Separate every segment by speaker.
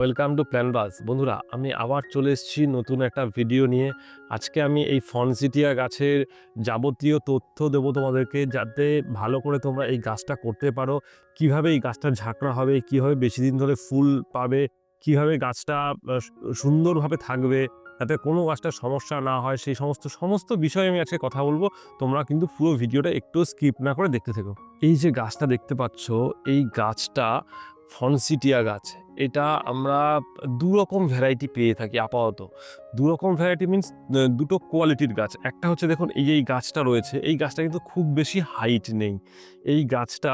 Speaker 1: Welcome to plan বাস বন্ধুরা, আমি আবার চলে এসেছি নতুন একটা ভিডিও নিয়ে। আজকে আমি এই ফনসিটিয়া গাছের যাবতীয় তথ্য দেবো তোমাদেরকে যাতে ভালো করে তোমরা এই গাছটা করতে পারো। কীভাবে এই গাছটা ঝাঁকড়া হবে, কীভাবে বেশি দিন ধরে ফুল পাবে, কীভাবে গাছটা সুন্দরভাবে থাকবে, যাতে কোনো গাছটার সমস্যা না হয়, সেই সমস্ত সমস্ত বিষয়ে আমি আজকে কথা বলব। তোমরা কিন্তু পুরো ভিডিওটা একটু স্কিপ না করে দেখতে থেকো। এই যে গাছটা দেখতে পাচ্ছ, এই গাছটা ফনসিটিয়া গাছ। এটা আমরা দু রকম ভ্যারাইটি পেয়ে থাকি আপাতত। দু রকম ভ্যারাইটি মিনস দুটো কোয়ালিটির গাছ। একটা হচ্ছে দেখুন, এই এই গাছটা রয়েছে, এই গাছটা কিন্তু খুব বেশি হাইট নেই। এই গাছটা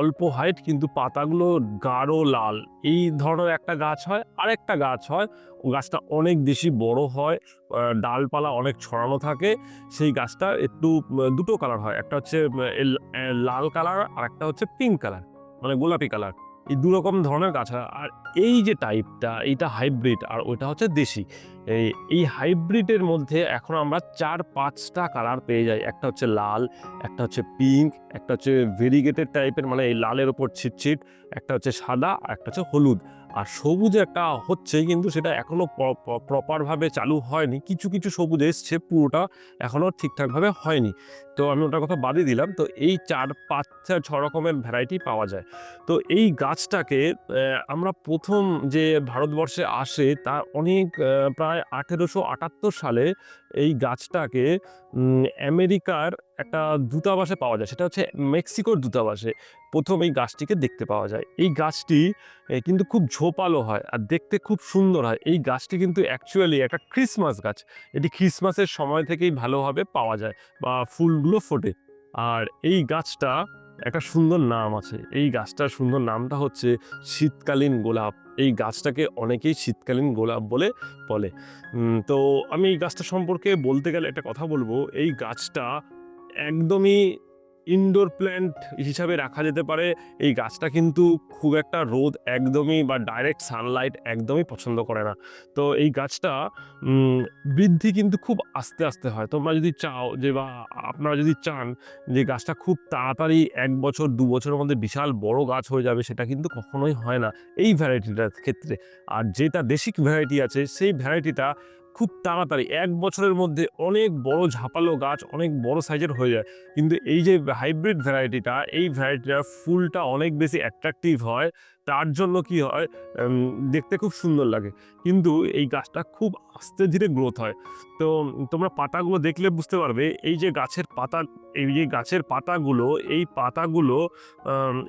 Speaker 1: অল্প হাইট কিন্তু পাতাগুলো গাঢ় লাল। এই ধরনের একটা গাছ হয়, আরেকটা গাছ হয়, ও গাছটা অনেক বেশি বড় হয় ডালপালা অনেক ছড়ানো থাকে। সেই গাছটা একটু দুটো কালার হয়। একটা হচ্ছে লাল কালার আর একটা হচ্ছে পিঙ্ক কালার মানে গোলাপি কালার এই দু রকম ধরনের গাছ আর এই যে টাইপটা এইটা হাইব্রিড আর ওইটা হচ্ছে দেশি। এই এই হাইব্রিডের মধ্যে এখন আমরা চার পাঁচটা কালার পেয়ে যাই। একটা হচ্ছে লাল, একটা হচ্ছে পিঙ্ক একটা হচ্ছে ভেরিগেটেড টাইপের মানে এই লালের ওপর ছিটছিট, একটা হচ্ছে সাদা আর একটা হচ্ছে হলুদ। আর সবুজ একটা হচ্ছে কিন্তু সেটা এখনও প্রপারভাবে চালু হয়নি। কিছু কিছু সবুজ এসছে, পুরোটা এখনও ঠিকঠাকভাবে হয়নি। তো আমি ওটার কথা বাদই দিলাম। তো এই চার, পাঁচ ছ রকমের ভ্যারাইটি পাওয়া যায়। তো এই গাছটাকে আমরা প্রথম যে ভারতবর্ষে আসে তার অনেক প্রায় আঠেরোশো আটাত্তর সালে এই গাছটাকে আমেরিকার একটা দূতাবাসে পাওয়া যায়। সেটা হচ্ছে মেক্সিকোর দূতাবাসে প্রথম এই গাছটিকে দেখতে পাওয়া যায়। এই গাছটি কিন্তু খুব ঝোপালো হয় আর দেখতে খুব সুন্দর হয়। এই গাছটি কিন্তু অ্যাকচুয়ালি একটা ক্রিসমাস গাছ। এটি ক্রিসমাসের সময় থেকেই ভালোভাবে পাওয়া যায় বা ফুলগুলো ফোটে। আর এই গাছটা একটা সুন্দর নাম আছে। এই গাছটার সুন্দর নামটা হচ্ছে শীতকালীন গোলাপ। এই গাছটাকে অনেকেই শীতকালীন গোলাপ বলে বলে। তো আমি এই গাছটা সম্পর্কে বলতে গেলে একটা কথা বলব। এই গাছটা একদমই ইনডোর প্ল্যান্ট হিসাবে রাখা যেতে পারে। এই গাছটা কিন্তু খুব একটা রোদ একদমই বা ডাইরেক্ট সানলাইট একদমই পছন্দ করে না। তো এই গাছটা বৃদ্ধি কিন্তু খুব আস্তে আস্তে হয়। তোমরা যদি চাও যে বা আপনারা যদি চান যে গাছটা খুব তাড়াতাড়ি এক বছর, দু বছরের মধ্যে বিশাল বড় গাছ হয়ে যাবে, সেটা কিন্তু কখনোই হয় না। এই ভ্যারাইটিটার ক্ষেত্রে। আর যেটা দেশিক ভ্যারাইটি আছে, সেই ভ্যারাইটিটা খুব তাড়াতাড়ি। এক বছরের মধ্যে অনেক বড় ঝাপালো গাছ অনেক বড় সাইজের হয়ে যায়। কিন্তু এই যে হাইব্রিড ভ্যারাইটিটা এই ভ্যারাইটিটার ফুলটা অনেক বেশি অ্যাট্রাকটিভ হয়। তার জন্য কি হয় দেখতে খুব সুন্দর লাগে। কিন্তু এই গাছটা খুব আস্তে ধীরে গ্রোথ হয়। তো তোমরা পাতাগুলো দেখলে বুঝতে পারবে, এই যে গাছের পাতা, এই যে গাছের পাতাগুলো, এই পাতাগুলো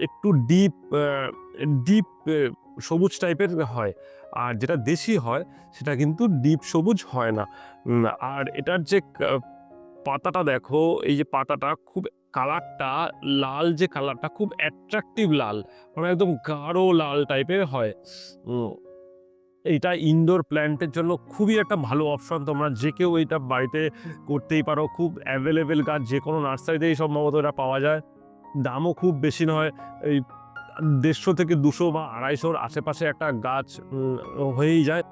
Speaker 1: একটু ডিপ ডিপ সবুজ টাইপের হয়। আর যেটা দেশি হয়, সেটা কিন্তু ডিপ সবুজ হয় না। আর এটার যে পাতাটা দেখো, এই যে পাতাটা খুব কালারটা, লাল যে কালারটা খুব অ্যাট্রাকটিভ লাল। মানে একদম গাঢ় লাল টাইপের হয়। এইটা ইনডোর প্ল্যান্টের জন্য খুবই একটা ভালো অপশন তোমরা যে কেউ এইটা বাড়িতে করতেই পারো। খুব অ্যাভেলেবেল গাছ যে কোনো নার্সারিতেই সম্ভবত এটা পাওয়া যায়। দামও খুব বেশি নয়। এই দেড়শো থেকে দুশো বা আড়াইশোর আশেপাশে একটা গাছ হয়েই যায়।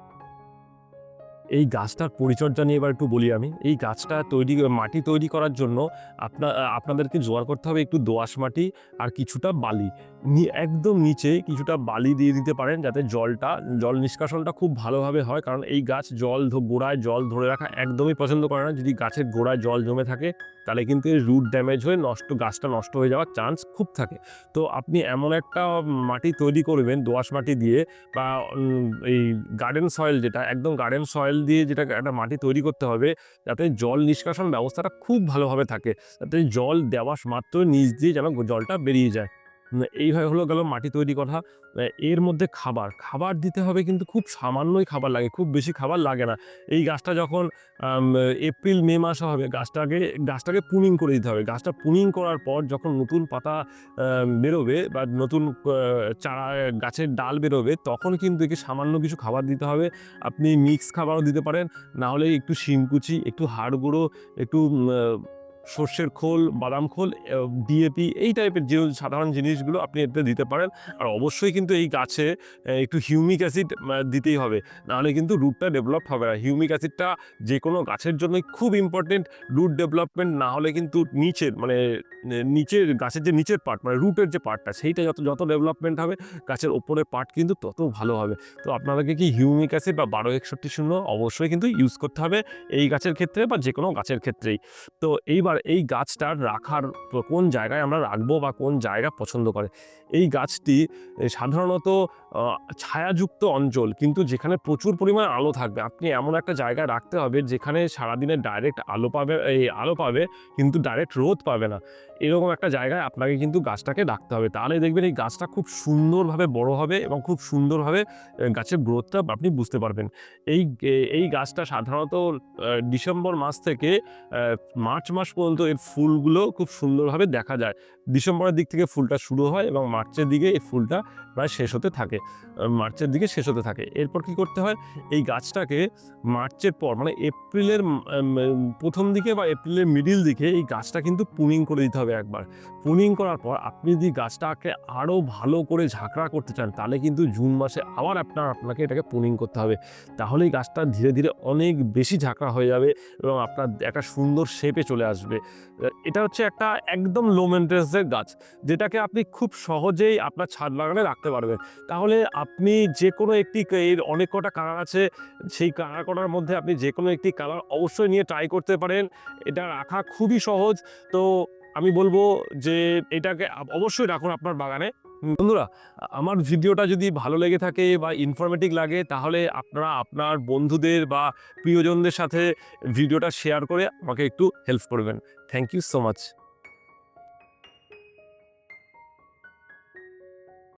Speaker 1: এই গাছটার পরিচর্যা নিয়ে এবার একটু বলি আমি। এই গাছটা তৈরি, মাটি তৈরি করার জন্য আপনা, আপনাদেরকে জোগাড় করতে হবে একটু দোআঁশ মাটি আর কিছুটা বালি। একদম নিচে কিছুটা বালি দিয়ে দিতে পারেন যাতে জলটা, জল নিষ্কাশনটা খুব ভালোভাবে হয়। কারণ এই গাছ জল গোড়ায় জল ধরে রাখা একদমই পছন্দ করে না। যদি গাছের গোড়ায় জল জমে থাকে, তাহলে কিন্তু রুট ড্যামেজ হয়ে নষ্ট, গাছটা নষ্ট হয়ে যাওয়ার চান্স খুব থাকে। তো আপনি এমন একটা মাটি তৈরি করবেন দোআঁশ মাটি দিয়ে বা এই গার্ডেন সয়েল যেটা, একদম গার্ডেন সয়েল দিয়ে যেটা একটা মাটি তৈরি করতে হবে, যাতে জল নিষ্কাশন ব্যবস্থাটা খুব ভালোভাবে থাকে। যাতে জল দেওয়া মাত্র নিচ দিয়ে যেন জলটা বেরিয়ে যায়। এইভাবে হলো গেল মাটি তৈরি কথা। এর মধ্যে খাবার খাবার দিতে হবে কিন্তু খুব সামান্যই খাবার লাগে, খুব বেশি খাবার লাগে না। এই গাছটা যখন এপ্রিল, মে মাসে হবে, গাছটাকে গাছটাকে পুনিং করে দিতে হবে। গাছটা পুনিং করার পর যখন নতুন পাতা বেরোবে বা নতুন চারা, গাছের ডাল বেরোবে, তখন কিন্তু একে সামান্য কিছু খাবার দিতে হবে। আপনি মিক্স খাবারও দিতে পারেন, না হলে একটু শিমকুচি একটু হাড় গুঁড়ো, একটু সর্ষের খোল, বাদাম খোল ডিএপি এই টাইপের যে সাধারণ জিনিসগুলো আপনি এতে দিতে পারেন। আর অবশ্যই কিন্তু এই গাছে একটু হিউমিক অ্যাসিড দিতেই হবে। নাহলে কিন্তু রুটটা ডেভেলপ হবে না। হিউমিক অ্যাসিডটা যে কোনো গাছের জন্যই খুব ইম্পর্টেন্ট রুট ডেভেলপমেন্ট না হলে কিন্তু নিচের মানে নিচের, গাছের যে নিচের পার্ট মানে রুটের যে পার্টটা সেইটা যত যত ডেভেলপমেন্ট হবে, গাছের ওপরের পার্ট কিন্তু তত ভালো হবে। তো আপনাদেরকে কি হিউমিক অ্যাসিড বা বারো একষট্টি শূন্য অবশ্যই কিন্তু ইউজ করতে হবে এই গাছের ক্ষেত্রে বা যে কোনো গাছের ক্ষেত্রেই। তো এইবার এই গাছটার রাখার কোন জায়গায় আমরা রাখব বা কোন জায়গা পছন্দ করে? এই গাছটি সাধারণত ছায়াযুক্ত অঞ্চল, কিন্তু যেখানে প্রচুর পরিমাণে আলো থাকবে। আপনি এমন একটা জায়গায় রাখতে হবে, যেখানে সারাদিনে ডাইরেক্ট আলো পাবে, এই আলো পাবে, কিন্তু ডাইরেক্ট রোদ পাবে না। এরকম একটা জায়গায় আপনাকে কিন্তু গাছটাকে রাখতে হবে। তাহলে দেখবেন এই গাছটা খুব সুন্দরভাবে বড় হবে এবং খুব সুন্দরভাবে গাছের গ্রোথটা আপনি বুঝতে পারবেন। এই এই গাছটা সাধারণত ডিসেম্বর মাস থেকে মার্চ মাস পর্যন্ত এর ফুলগুলো খুব সুন্দরভাবে দেখা যায়। ডিসেম্বরের দিক থেকে ফুলটা শুরু হয় এবং মার্চের দিকে এই ফুলটা প্রায় শেষ হতে থাকে। মার্চের দিকে শেষ হতে থাকে। এরপর কি করতে হয়? এই গাছটাকে মার্চের পর মানে এপ্রিলের প্রথম দিকে বা এপ্রিলের মিডিল দিকে এই গাছটা কিন্তু পুনিং করে দিতে হবে একবার। পুনিং করার পর আপনি যদি গাছটাকে আরও ভালো করে ঝাঁকড়া করতে চান, তাহলে কিন্তু জুন মাসে আবার আপনার, আপনাকে এটাকে পুনিং করতে হবে। তাহলেই গাছটা ধীরে ধীরে অনেক বেশি ঝাঁকড়া হয়ে যাবে এবং আপনার একটা সুন্দর শেপে চলে আসবে। এটা হচ্ছে একটা একদম লো মেনটেন্সের গাছ, যেটাকে আপনি খুব সহজেই আপনার ছাদ বাগানে রাখতে পারবেন। তাহলে আপনি যে কোনো একটি এর অনেক কটা কালার আছে, সেই কালার কটার মধ্যে আপনি যে কোনো একটি কালার অবশ্যই নিয়ে ট্রাই করতে পারেন। এটা রাখা খুবই সহজ। তো আমি বলব যে এটাকে অবশ্যই রাখুন আপনার বাগানে। বন্ধুরা, আমার ভিডিওটা যদি ভালো লেগে থাকে বা ইনফরমেটিভ লাগে, তাহলে আপনারা আপনার বন্ধুদের বা প্রিয়জনদের সাথে ভিডিওটা শেয়ার করে আমাকে একটু হেল্প করবেন। Thank you so much